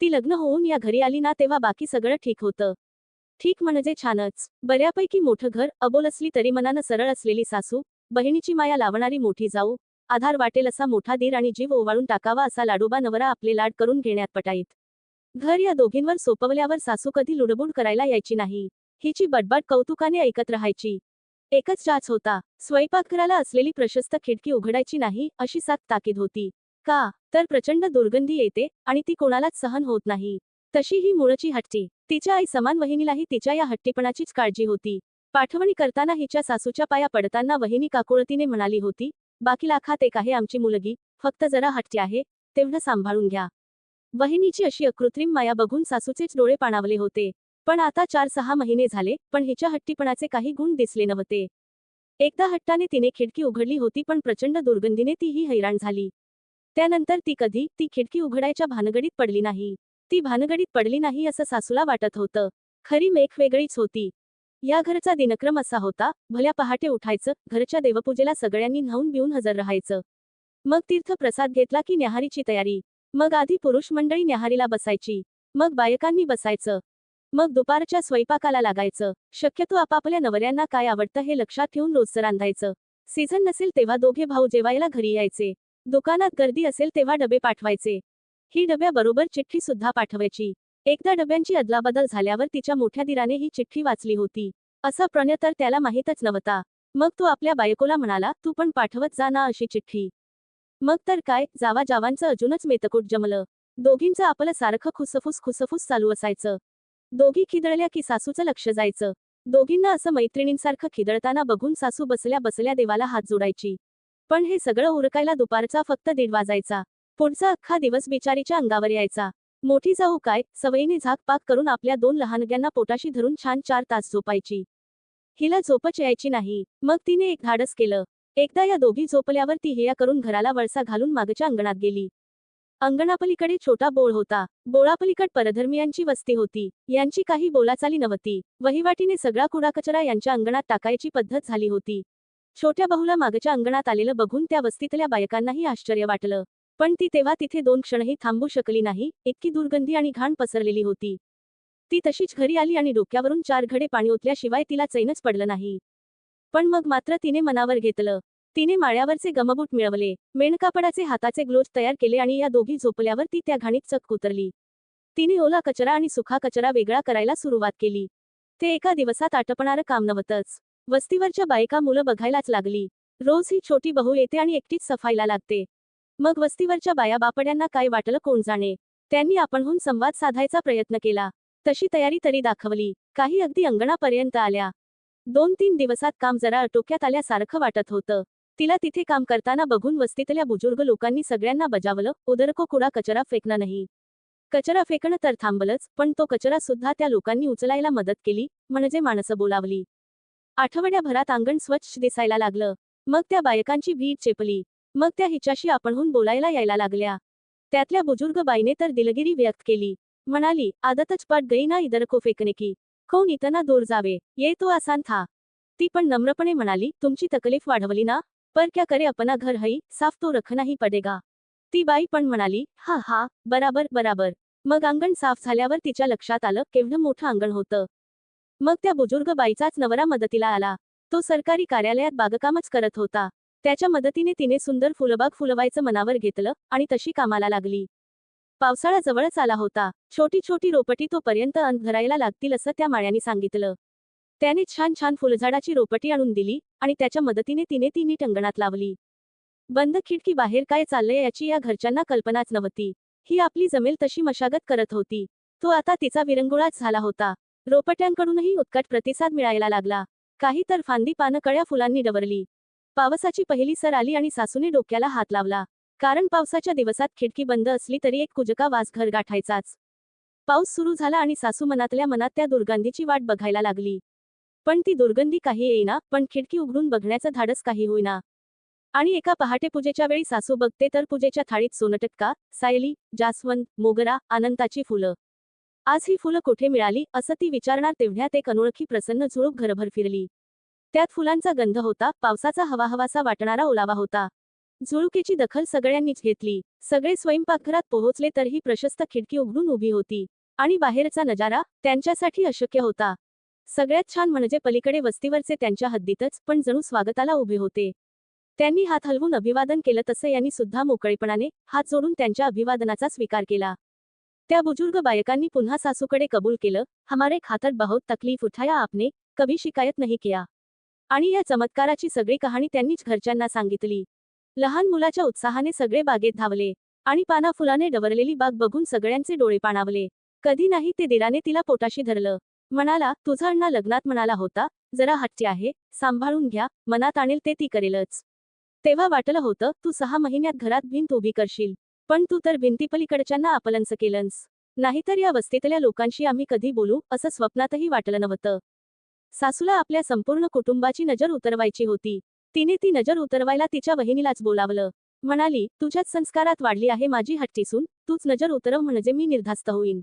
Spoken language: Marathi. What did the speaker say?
ती लग्न होऊन या घरी आली ना तेव्हा बाकी सगळं ठीक होतं. ठीक म्हणजे छानच. बऱ्यापैकी मोठं घर अबोल असली तरी मनानं सरळ असलेली सासू बहिणीची माया लावणारी मोठी जाऊ आधार वाटेल असा मोठा दीर आणि जीव ओवाळून टाकावा असा लाडोबा नवरा आपले लाड करून घेण्यात पटाईत. घर या दोघींवर सोपवल्यावर सासू कधी लुडबुड करायला यायची नाही. हिची बडबड कौतुकाने ऐकत राहायची. एकच जाच होता. स्वयंपाकघराला असलेली प्रशस्त खिडकी उघडायची नाही अशी सात ताकीद होती. का? तर प्रचंड दुर्गंधी येते आणि ती कोणालाच सहन होत नाही. तशी ही मुळची हट्टी. तिच्या आई समान वहिनीलाही तिच्या या हट्टीपणाचीच काळजी होती. पाठवणी करताना हिच्या सासूच्या पाया पडताना वहिनी काकुळतीने म्हणाली होती बाकी लाखात एक आहे आमची मुलगी फक्त जरा हट्टी आहे तेवढं सांभाळून घ्या. वहिनीची अशी अकृत्रिम माया बघून सासूचेच डोळे पाणावले होते. पण आता चार सहा महिने झाले पण हिच्या हट्टीपणाचे काही गुण दिसले नव्हते. एकदा हट्टाने तिने खिडकी उघडली होती पण प्रचंड दुर्गंधीने तीही हैराण झाली. त्यानंतर ती कधी ती खिडकी उघडायच्या भानगडीत पडली नाही. ती भानगडीत पडली नाही असं सासूला वाटत होतं. खरी मेख वेगळीच होती. या घरचा दिनक्रम असा होता भल्या पहाटे उठायचं घरच्या देवपूजेला सगळ्यांनी न्हाऊन बिऊन हजर राहायचं. मग तीर्थ प्रसाद घेतला की न्याहारीची तयारी. मग आधी पुरुष मंडळी न्याहारीला बसायची. मग बायकांनी बसायचं. मग दुपारच्या स्वयंपाकाला लागायचं. शक्यतो आपापल्या नवऱ्यांना काय आवडतं हे लक्षात ठेवून रोजचं रांधायचं. सीझन नसेल तेव्हा दोघे भाऊ जेवायला घरी यायचे. दुकानात गर्दी असेल तेव्हा डबे पाठवायचे. ही डब्याबरोबर चिठ्ठी सुद्धा पाठवायची. एकदा डब्यांची अदलाबदल झाल्यावर तिच्या मोठ्या दिराने ही चिठ्ठी वाचली होती. असा प्रणय तर त्याला माहीतच नव्हता. मग तो आपल्या बायकोला म्हणाला तू पण पाठवत जा ना अशी चिठ्ठी. मग तर काय जावा जावांचं अजूनच मेतकूट जमलं. दोघींचं आपलं सारखं खुसफुस खुसफूस चालू असायचं. दोघी खिदळल्या की सासूचं लक्ष जायचं. दोघींना असं मैत्रिणींसारखं खिदळताना बघून सासू बसल्या बसल्या देवाला हात जोडायची. पण हे सगळं उरकायला दुपारचा फक्त दीड वाजायचा पुढचा अख्खा दिवस बिचारीच्या अंगावर यायचा. मोठी जाऊ काय सवयीने झाकपाक करून आपल्या दोन लहानग्यांना पोटाशी धरून छान चार तास झोपायची. हिला झोपच यायची नाही. मग तिने एक धाडस केलं. एकदा या दोघी झोपल्यावर ती हेया करून घराला वळसा घालून मागच्या अंगणात गेली. अंगणापलीकडे छोटा बोळ होता. बोळापलीकड परधर्मियांची वस्ती होती. यांची काही बोलाचाली नव्हती. वहिवाटीने सगळा कुडाकचरा यांच्या अंगणात टाकायची पद्धत झाली होती. छोट्या बहुला मागच्या अंगणात आलेलं बघून त्या वस्तीतल्या बायकांनाही आश्चर्य वाटलं. पण ती तेव्हा तिथे दोन क्षणही थांबू शकली नाही इतकी दुर्गंधी आणि घाण पसरलेली होती. ती तशीच घरी आली आणि डोक्यावरून चार घडे पाणी ओतल्याशिवाय तिला चैनच पडलं नाही. पण मग मात्र तिने मनावर घेतलं. तिने माळ्यावरचे गमबूट मिळवले मेणकापडाचे हाताचे ग्लोज तयार केले आणि या दोघी झोपल्यावर ती त्या घाणीत चक उतरली. तिने ओला कचरा आणि सुखा कचरा वेगळा करायला सुरुवात केली. ते एका दिवसात आटपणारं काम नव्हतंच. वस्तीवरच्या बायका मुलं बघायलाच लागली. रोज ही छोटी बहू येते आणि एकटीच सफाईला लागते. मग वस्तीवरच्या बाया बापड्यांना काय वाटलं कोण जाणे? त्यांनी आपणहून संवाद साधायचा प्रयत्न केला. तशी तयारी तरी दाखवली. काही अगदी अंगणापर्यंत आल्या. दोन तीन दिवसात काम जरा अटोक्यात आल्यासारखं वाटत होतं. तिला तिथे काम करताना बघून वस्तीतल्या बुजुर्ग लोकांनी सगळ्यांना बजावलं उदरको कुडा कचरा फेकणं नाही. कचरा फेकणं तर थांबलंच पण तो कचरा सुद्धा त्या लोकांनी उचलायला मदत केली म्हणजे माणसं बोलावली. आठवड्याभरात अंगण स्वच्छ दिसायला लागलं. मग त्या बायकांची भीड चेपली. मग त्या हिच्याशी आपणहून बोलायला यायला लागल्या. त्यातल्या बुजुर्ग बाईने तर दिलगिरी व्यक्त केली. म्हणाली आदतच पट गई ना इधर को फेकने की. कोण इतना दूर जावे? ये तो आसान था. ती पण नम्रपणे म्हणाली तुमची तकलीफ वाढवली ना? पर क्या करे अपना घर हई साफ तो रखना ही पडेगा. ती बाई पण म्हणाली हा हा बराबर बराबर. मग अंगण साफ झाल्यावर तिच्या लक्षात आलं केवढं मोठं अंगण होतं. मग त्या बुजुर्ग बाईचाच नवरा मदतीला आला. तो सरकारी कार्यालयात बागकामच करत होता. त्याच्या मदतीने तिने सुंदर फुलबाग फुलवायचं मनावर घेतलं आणि तशी कामाला लागली. पावसाळा जवळच आला होता. छोटी छोटी रोपटी तोपर्यंत अंतभरायला लागतील असं त्या माळ्याने सांगितलं. त्याने छान छान फुलझाडाची रोपटी आणून दिली आणि त्याच्या मदतीने तिने ती नीट अंगणात लावली. बंद खिडकी बाहेर काय चाललंय याची या घरच्यांना कल्पनाच नव्हती. ही आपली जमेल तशी मशागत करत होती. तो आता तिचा विरंगुळाच झाला होता. रोपट्यांकडूनही उत्कट प्रतिसाद मिळायला लागला. काही तर फांदी पानं कळ्या फुलांनी डवरली. पावसाची पहिली सर आली आणि सासूने डोक्याला हात लावला. कारण पावसाच्या दिवसात खिडकी बंद असली तरी एक कुजका वास घर गाठायचाच. पाऊस सुरू झाला आणि सासू मनातल्या मनात त्या दुर्गंधीची वाट बघायला लागली. पण ती दुर्गंधी काही येईना पण खिडकी उघडून बघण्याचं धाडस काही होईना. आणि एका पहाटे पूजेच्या वेळी सासू बघते तर पूजेच्या थाळीत सोनटटका सायली जास्वंद मोगरा अनंताची फुलं. आज ही फुलं कुठे मिळाली असं ती विचारणार तेवढ्यात एक अनोळखी प्रसन्न झुळूक घरभर फिरली. त्यात फुलांचा गंध होता पावसाचा हवाहवासा वाटणारा ओलावा होता. झुळुकेची दखल सगळ्यांनीच घेतली. सगळे स्वयंपाकघरात पोहोचले तर ही प्रशस्त खिडकी उघडून उभी होती. आणि बाहेरचा नजारा त्यांच्यासाठी अशक्य होता. सगळ्यात छान म्हणजे पलीकडे वस्तीवरचे त्यांच्या हद्दीतच पण जणू स्वागताला उभे होते. त्यांनी हात हलवून अभिवादन केलं तसं यांनी सुद्धा मोकळेपणाने हात जोडून त्यांच्या अभिवादनाचा स्वीकार केला. त्या बुजुर्ग बायकांनी पुन्हा सासूकडे कबूल केलं हमारे खातर बहुत तकलीफ उठाया आपने कभी शिकायत नाही किया. आणि या चमत्काराची सगळी कहाणी त्यांनीच घरच्यांना सांगितली. लहान मुलाच्या उत्साहाने सगळे बागेत धावले आणि पाना फुलाने डवरलेली बाग बघून सगळ्यांचे डोळे पाणावले. कधी नाही ते दिराने तिला पोटाशी धरलं. म्हणाला तुझा अण्णा लग्नात म्हणाला होता जरा हट्टी आहे सांभाळून घ्या मनात आणेल ते ती करेलच. तेव्हा वाटलं होतं तू सहा महिन्यात घरात भिंत उभी करशील. पण तू तर भिंतीपलीकडच्यांना आपलंच केलंस. नाहीतर या वस्तीतल्या लोकांशी आम्ही कधी बोलू असं स्वप्नातही वाटलं नव्हतं. सासूला आपल्या संपूर्ण कुटुंबाची नजर उतरवायची होती. तिने ती नजर उतरवायला तिच्या वहिनीलाच बोलावलं. म्हणाली तुझ्याच संस्कारात वाढली आहे माझी हट्टीसून. तूच नजर उतरव म्हणजे मी निर्धास्त होईन.